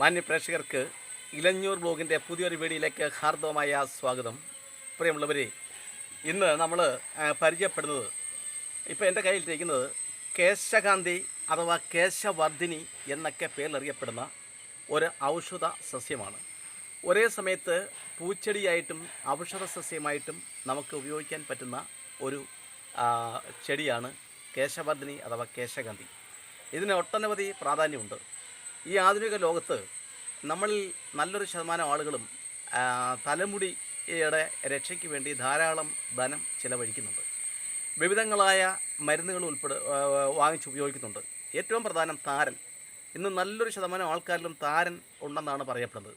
മാന്യ പ്രേക്ഷകർക്ക് ഇലഞ്ഞൂർ ബ്ലോഗിന്റെ പുതിയൊരു വീഡിയോയിലേക്ക് ഹാർദവമായ സ്വാഗതം. പ്രിയമുള്ളവരെ ഇന്ന് നമ്മൾ പരിചയപ്പെടുന്നത് ഇപ്പോൾ എന്റെ കയ്യിലിരിക്കുന്നത് കേശകാന്തി അഥവാ കേശവർദ്ധിനി എന്നൊക്കെ പേരിലറിയപ്പെടുന്ന ഒരു ഔഷധ സസ്യമാണ്. ഒരേ സമയത്ത് പൂച്ചെടിയായിട്ടും ഔഷധ സസ്യമായിട്ടും നമുക്ക് ഉപയോഗിക്കാൻ പറ്റുന്ന ഒരു ചെടിയാണ് കേശവർദ്ധിനി അഥവാ കേശകാന്തി. ഇതിന് ഒട്ടനവധി പ്രാധാന്യമുണ്ട്. ഈ ആധുനിക ലോകത്ത് നമ്മളിൽ നല്ലൊരു ശതമാനം ആളുകളും തലമുടിയുടെ രക്ഷയ്ക്ക് വേണ്ടി ധാരാളം ധനം ചിലവഴിക്കുന്നുണ്ട്. വിവിധങ്ങളായ മരുന്നുകൾ ഉൾപ്പെടെ വാങ്ങിച്ച് ഉപയോഗിക്കുന്നുണ്ട്. ഏറ്റവും പ്രധാനം താരൻ. ഇന്ന് നല്ലൊരു ശതമാനം ആൾക്കാരിലും താരൻ ഉണ്ടെന്നാണ് പറയപ്പെടുന്നത്.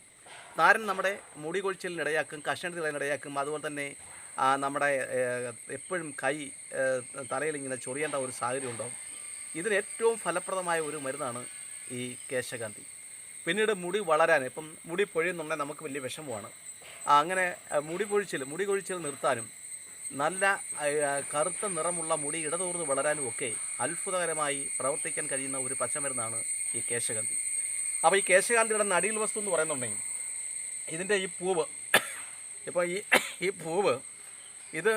താരൻ നമ്മുടെ മുടി കൊഴിച്ചിലിനിടയാക്കും ഇടയാക്കും കഷണത്തിന് അതുപോലെ തന്നെ നമ്മുടെ എപ്പോഴും കൈ തലയിൽ ഇങ്ങനെ ചൊറിയേണ്ട ഒരു സാഹചര്യം ഉണ്ടാവും. ഇതിന് ഏറ്റവും ഫലപ്രദമായ ഒരു മരുന്നാണ് ഈ കേശകാന്തി. പിന്നീട് മുടി വളരാൻ ഇപ്പം മുടി പൊഴിയുന്നുണ്ടെങ്കിൽ നമുക്ക് വലിയ വിഷമമാണ്. അങ്ങനെ മുടി പൊഴിച്ചിൽ മുടി കൊഴിച്ചിൽ നിർത്താനും നല്ല കറുത്ത നിറമുള്ള മുടി ഇടതൂർന്ന് വളരാനും ഒക്കെ അത്ഭുതകരമായി പ്രവർത്തിക്കാൻ കഴിയുന്ന ഒരു പച്ചമരുന്നാണ് ഈ കേശകാന്തി. അപ്പോൾ ഈ കേശകാന്തിയുടെ നടിയിൽ വസ്തു എന്ന് പറയുന്നുണ്ടെങ്കിൽ ഇതിന്റെ ഈ പൂവ് ഇപ്പോൾ ഈ ഈ പൂവ് ഇത്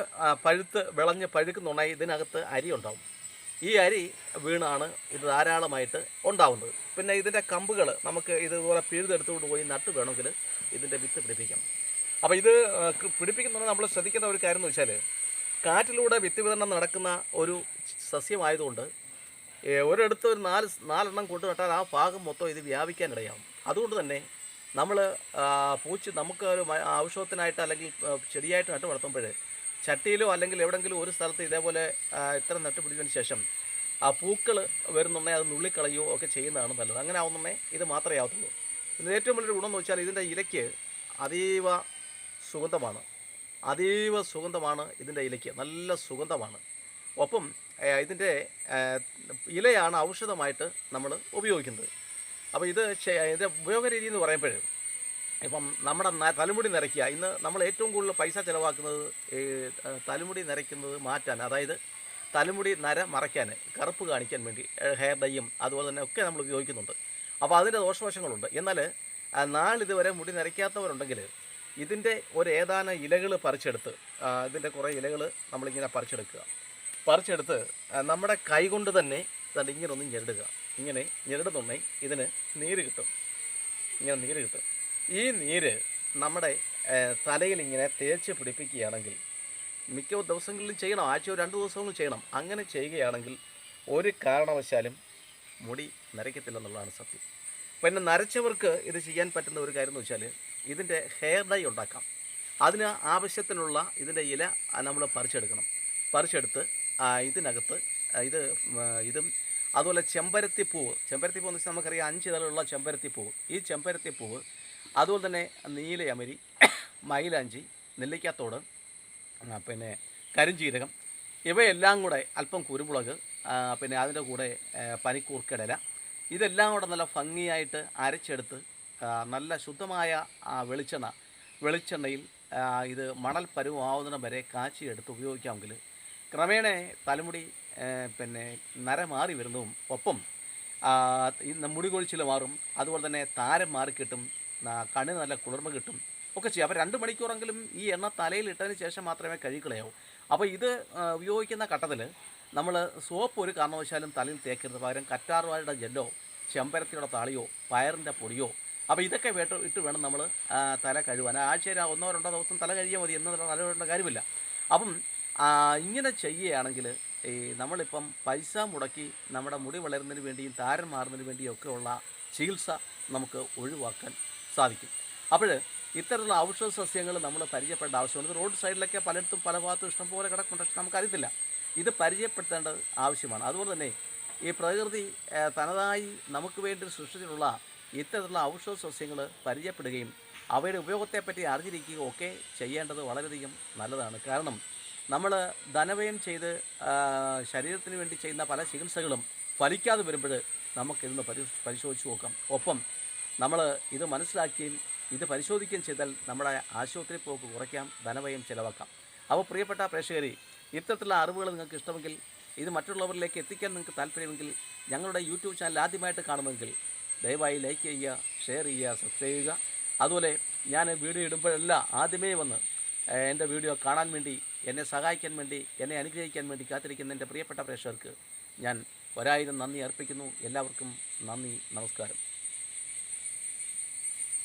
പഴുത്ത് വിളഞ്ഞ് പഴുക്കുന്നുണ്ടെങ്കിൽ ഇതിനകത്ത് അരി ഉണ്ടാവും. ഈ അരി വീണാണ് ഇത് ധാരാളമായിട്ട് ഉണ്ടാവുന്നത്. പിന്നെ ഇതിന്റെ കമ്പുകൾ നമുക്ക് ഇതുപോലെ പിഴുതെടുത്തുകൊണ്ട് പോയി നട്ട് വേണമെങ്കിൽ ഇതിന്റെ വിത്ത് പിടിപ്പിക്കണം അപ്പോൾ ഇത് പിടിപ്പിക്കുന്നത് നമ്മൾ ശ്രദ്ധിക്കുന്ന ഒരു കാര്യം എന്ന് വെച്ചാൽ കാറ്റിലൂടെ വിത്ത് വിതരണം നടക്കുന്ന ഒരു സസ്യമായതുകൊണ്ട് ഒരിടത്ത് ഒരു നാല് നാലെണ്ണം കൊണ്ടു നട്ടാൽ ആ ഭാഗം മൊത്തം ഇത് വ്യാപിക്കാനിടയാവും അതുകൊണ്ട് തന്നെ നമ്മൾ പൂച്ച് നമുക്ക് ഒരു ആവശ്യത്തിനായിട്ട് അല്ലെങ്കിൽ ചെടിയായിട്ട് നട്ട് വളർത്തുമ്പോൾ ചട്ടിയിലോ അല്ലെങ്കിൽ എവിടെങ്കിലും ഒരു സ്ഥലത്ത് ഇതേപോലെ ഇത്ര നട്ട് പിടിച്ചതിന് ശേഷം ആ പൂക്കൾ വരുന്നുണ്ടെങ്കിൽ അത് നുള്ളിക്കളയോ ഒക്കെ ചെയ്യുന്നതാണ് നല്ലത്. അങ്ങനെ ആവുന്നുണ്ടേ ഇത് മാത്രമേ ആവത്തുള്ളൂ. ഇതിന്റെ ഏറ്റവും വലിയൊരു ഗുണം വെച്ചാൽ ഇതിന്റെ ഇലയ്ക്ക് അതീവ സുഗന്ധമാണ്. അതീവ സുഗന്ധമാണ് ഇതിന്റെ ഇലയ്ക്ക്. നല്ല സുഗന്ധമാണ്. ഒപ്പം ഇതിന്റെ ഇലയാണ് ഔഷധമായിട്ട് നമ്മൾ ഉപയോഗിക്കുന്നത്. അപ്പോൾ ഇത് ഇതിന്റെ ഉപയോഗ രീതി എന്ന് പറയുമ്പോൾ ഇപ്പം നമ്മുടെ തലമുടി നിറയ്ക്കുക. ഇന്ന് നമ്മൾ ഏറ്റവും കൂടുതൽ പൈസ ചിലവാക്കുന്നത് ഈ തലമുടി നിറയ്ക്കുന്നത് മാറ്റാൻ അതായത് തലമുടി നര മറയ്ക്കാൻ കറുപ്പ് കാണിക്കാൻ വേണ്ടി ഹെയർ ഡൈയും അതുപോലെ തന്നെ ഒക്കെ നമ്മൾ ഉപയോഗിക്കുന്നുണ്ട്. അപ്പോൾ അതിന്റെ ദോഷവശങ്ങളുണ്ട്. എന്നാൽ നാളിതുവരെ മുടി നിറയ്ക്കാത്തവരുണ്ടെങ്കിൽ ഇതിന്റെ ഒരു ഏതാനും ഇലകൾ പറിച്ചെടുത്ത് ഇതിന്റെ കുറേ ഇലകൾ നമ്മളിങ്ങനെ പറിച്ചെടുക്കുക. പറിച്ചെടുത്ത് നമ്മുടെ കൈ കൊണ്ട് തന്നെ ഇങ്ങനെ ഒന്ന് ഞെരടുക. ഇങ്ങനെ ഞെരടുന്നുണ്ടെങ്കിൽ ഇതിന് നീര് കിട്ടും. ഇങ്ങനെ നീര് കിട്ടും. ഈ നീര് നമ്മുടെ തലയിൽ ഇങ്ങനെ തേച്ച് പിടിപ്പിക്കുകയാണെങ്കിൽ മിക്ക ദിവസങ്ങളിലും ചെയ്യണം. ആഴ്ച രണ്ട് ദിവസങ്ങളും ചെയ്യണം. അങ്ങനെ ചെയ്യുകയാണെങ്കിൽ ഒരു കാരണവശാലും മുടി നരയ്ക്കത്തില്ലെന്നുള്ളതാണ് സത്യം. പിന്നെ നരച്ചവർക്ക് ഇത് ചെയ്യാൻ പറ്റുന്ന ഒരു കാര്യം എന്ന് വെച്ചാൽ ഇതിന്റെ ഹെയർ ഡൈ ഉണ്ടാക്കാം. അതിന് ആവശ്യത്തിനുള്ള ഇതിന്റെ ഇല നമ്മൾ പറിച്ചെടുക്കണം. പറിച്ചെടുത്ത് ഇതിനകത്ത് ഇത് ഇതും അതുപോലെ ചെമ്പരത്തി പൂവ് ചെമ്പരത്തി പൂവ് എന്ന് വെച്ചാൽ നമുക്കറിയാം അഞ്ച് ഇതളുള്ള ചെമ്പരത്തി പൂവ് ഈ ചെമ്പരത്തി പൂവ് അതുപോലെ തന്നെ നീലയമരി മൈലാഞ്ചി നെല്ലിക്കാത്തോട് പിന്നെ കരിഞ്ചീരകം ഇവയെല്ലാം കൂടെ അല്പം കുരുമുളക് പിന്നെ അതിന്റെ കൂടെ പനിക്കൂർക്കിടല ഇതെല്ലാം കൂടെ നല്ല ഭംഗിയായിട്ട് അരച്ചെടുത്ത് നല്ല ശുദ്ധമായ വെളിച്ചെണ്ണ വെളിച്ചെണ്ണയിൽ ഇത് മണൽ പരുവാവുന്നിടം വരെ കാച്ചിയെടുത്ത് ഉപയോഗിക്കാമെങ്കിൽ ക്രമേണ തലമുടി പിന്നെ നര മാറി വരുന്നതും ഒപ്പം ഈ മുടി കൊഴിച്ചിൽ മാറും അതുപോലെ തന്നെ താരം മാറിക്കിട്ടും കണ്ണിന് നല്ല കുളിർമ കിട്ടും. ഒക്കെ ചെയ്യും. അപ്പോൾ രണ്ട് മണിക്കൂറെങ്കിലും ഈ എണ്ണ തലയിൽ ഇട്ടതിന് ശേഷം മാത്രമേ കഴുകിക്കളയാവൂ അപ്പോൾ ഇത് ഉപയോഗിക്കുന്ന ഘട്ടത്തിൽ നമ്മൾ സോപ്പ് ഒരു കാരണവശാലും തലയിൽ തേക്കരുത്. പകരം കറ്റാർവാഴയുടെ ജെല്ലോ ചെമ്പരത്തിയുടെ താളിയോ പയറിന്റെ പൊടിയോ അപ്പോൾ ഇതൊക്കെ വേട്ട് ഇട്ട് വേണം നമ്മൾ തല കഴുകാൻ. ആഴ്ചയിൽ ഒന്നോ രണ്ടോ ദിവസം തല കഴുകിയാൽ മതി എന്ന് തല കഴുകേണ്ട കാര്യമില്ല. അപ്പം ഇങ്ങനെ ചെയ്യുകയാണെങ്കിൽ ഈ നമ്മളിപ്പം പൈസ മുടക്കി നമ്മുടെ മുടി വളരുന്നതിന് വേണ്ടിയും താരൻ മാറുന്നതിന് വേണ്ടിയും ഒക്കെ ഉള്ള ചികിത്സ നമുക്ക് ഒഴിവാക്കാൻ സാധിക്കും. അപ്പോൾ ഇത്തരത്തിലുള്ള ഔഷധ സസ്യങ്ങൾ നമ്മൾ പരിചയപ്പെടേണ്ട ആവശ്യമുണ്ട്. ഇത് റോഡ് സൈഡിലൊക്കെ പലയിടത്തും പല ഭാഗത്തും ഇഷ്ടംപോലെ കിടക്കുന്നുണ്ട് പക്ഷെ നമുക്കറിയത്തില്ല. ഇത് പരിചയപ്പെടുത്തേണ്ടത് ആവശ്യമാണ്. അതുപോലെ തന്നെ ഈ പ്രകൃതി തനതായി നമുക്ക് വേണ്ടി സൃഷ്ടിച്ചിട്ടുള്ള ഇത്തരത്തിലുള്ള ഔഷധ സസ്യങ്ങൾ പരിചയപ്പെടുകയും അവയുടെ ഉപയോഗത്തെപ്പറ്റി അറിഞ്ഞിരിക്കുകയും ഒക്കെ ചെയ്യേണ്ടത് വളരെയധികം നല്ലതാണ്. കാരണം നമ്മൾ ധനവ്യയം ചെയ്ത് ശരീരത്തിന് വേണ്ടി ചെയ്യുന്ന പല ചികിത്സകളും ഫലിക്കാതെ വരുമ്പോൾ നമുക്കിതൊന്ന് പരി പരിശോധിച്ച് നോക്കാം. ഒപ്പം നമ്മൾ ഇത് മനസ്സിലാക്കുകയും ഇത് പരിശോധിക്കുകയും ചെയ്താൽ നമ്മുടെ ആശുപത്രി പോക്ക് കുറയ്ക്കാം ധനവയം ചിലവാക്കാം. അപ്പോൾ പ്രിയപ്പെട്ട പ്രേക്ഷകരെ ഇത്തരത്തിലുള്ള അറിവുകൾ നിങ്ങൾക്ക് ഇഷ്ടമെങ്കിൽ ഇത് മറ്റുള്ളവരിലേക്ക് എത്തിക്കാൻ നിങ്ങൾക്ക് താല്പര്യമെങ്കിൽ ഞങ്ങളുടെ യൂട്യൂബ് ചാനൽ ആദ്യമായിട്ട് കാണുമെങ്കിൽ ദയവായി ലൈക്ക് ചെയ്യുക ഷെയർ ചെയ്യുക സബ്സ്ക്രൈബ് ചെയ്യുക. അതുപോലെ ഞാൻ വീഡിയോ ഇടുമ്പോഴെല്ലാം ആദ്യമേ വന്ന് എന്റെ വീഡിയോ കാണാൻ വേണ്ടി എന്നെ സഹായിക്കാൻ വേണ്ടി എന്നെ അനുഗ്രഹിക്കാൻ വേണ്ടി കാത്തിരിക്കുന്ന എന്റെ പ്രിയപ്പെട്ട പ്രേക്ഷകർക്ക് ഞാൻ ഒരായിരം നന്ദി അർപ്പിക്കുന്നു. എല്ലാവർക്കും നന്ദി നമസ്കാരം.